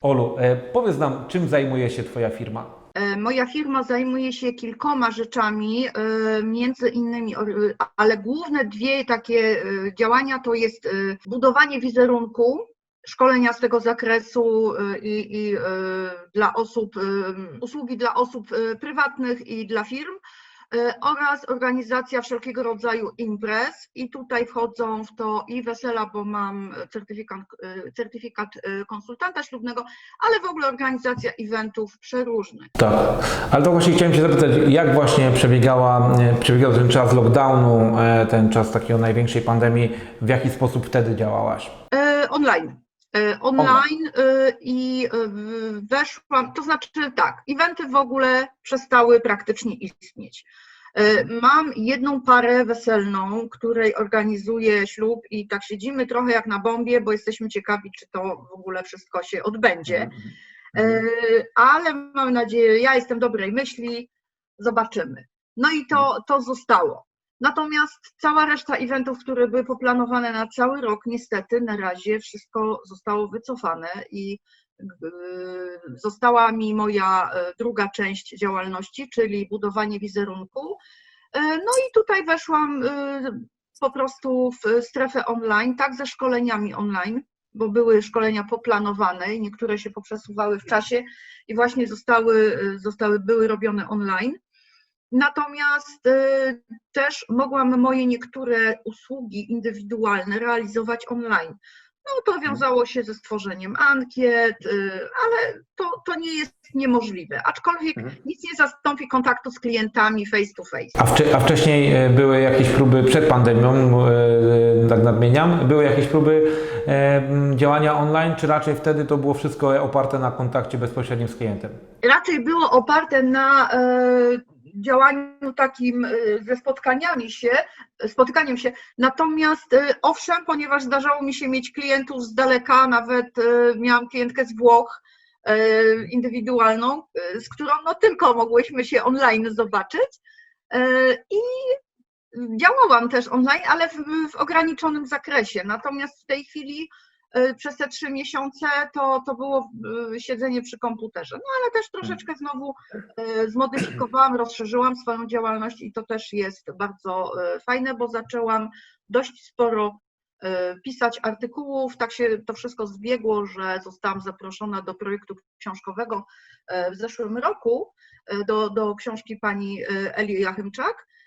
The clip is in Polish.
Olu, e, powiedz nam, czym zajmuje się Twoja firma? E, Moja firma zajmuje się kilkoma rzeczami, e, między innymi, ale główne dwie takie działania to jest budowanie wizerunku, szkolenia z tego zakresu i, i dla osób, usługi dla osób prywatnych i dla firm oraz organizacja wszelkiego rodzaju imprez i tutaj wchodzą w to i wesela, bo mam certyfikat, e, certyfikat e, konsultanta ślubnego, ale w ogóle organizacja eventów przeróżnych. Tak, ale to właśnie chciałem Cię zapytać, jak właśnie przebiegała, e, przebiegał ten czas lockdownu, ten czas takiej największej pandemii, w jaki sposób wtedy działałaś? Online. E, online e, i w- weszłam, to znaczy tak, eventy w ogóle przestały praktycznie istnieć. Mam jedną parę weselną, której organizuję ślub i tak siedzimy trochę jak na bombie, bo jesteśmy ciekawi, czy to w ogóle wszystko się odbędzie. E, Ale mam nadzieję, ja jestem dobrej myśli, zobaczymy. No i to, to zostało. Natomiast cała reszta eventów, które były poplanowane na cały rok, niestety na razie wszystko zostało wycofane i e, została mi moja e, druga część działalności, czyli budowanie wizerunku. E, No i tutaj weszłam e, po prostu w strefę online, tak ze szkoleniami online, bo były szkolenia poplanowane i niektóre się poprzesuwały w czasie i właśnie zostały, zostały były robione online. Natomiast e, też mogłam moje niektóre usługi indywidualne realizować online. No to wiązało się ze stworzeniem ankiet, e, ale to, to nie jest niemożliwe. Aczkolwiek Mhm. nic nie zastąpi kontaktu z klientami face to face. A, a wcześniej e, były jakieś próby przed pandemią, e, tak nadmieniam, były jakieś próby e, działania online, czy raczej wtedy to było wszystko oparte na kontakcie bezpośrednim z klientem? raczej było oparte na działaniu takim e, ze spotkaniami się, spotykaniem się. Natomiast e, owszem, ponieważ zdarzało mi się mieć klientów z daleka, nawet e, miałam klientkę z Włoch indywidualną, z którą no tylko mogłyśmy się online zobaczyć. I działałam też online, ale w, w ograniczonym zakresie. Natomiast w tej chwili y, przez te trzy miesiące to, to było y, siedzenie przy komputerze. No ale też troszeczkę znowu y, zmodyfikowałam, rozszerzyłam swoją działalność i to też jest bardzo fajne, bo zaczęłam dość sporo pisać artykułów. Tak się to wszystko zbiegło, że zostałam zaproszona do projektu książkowego w zeszłym roku, do, do książki pani Eli Jachymczak.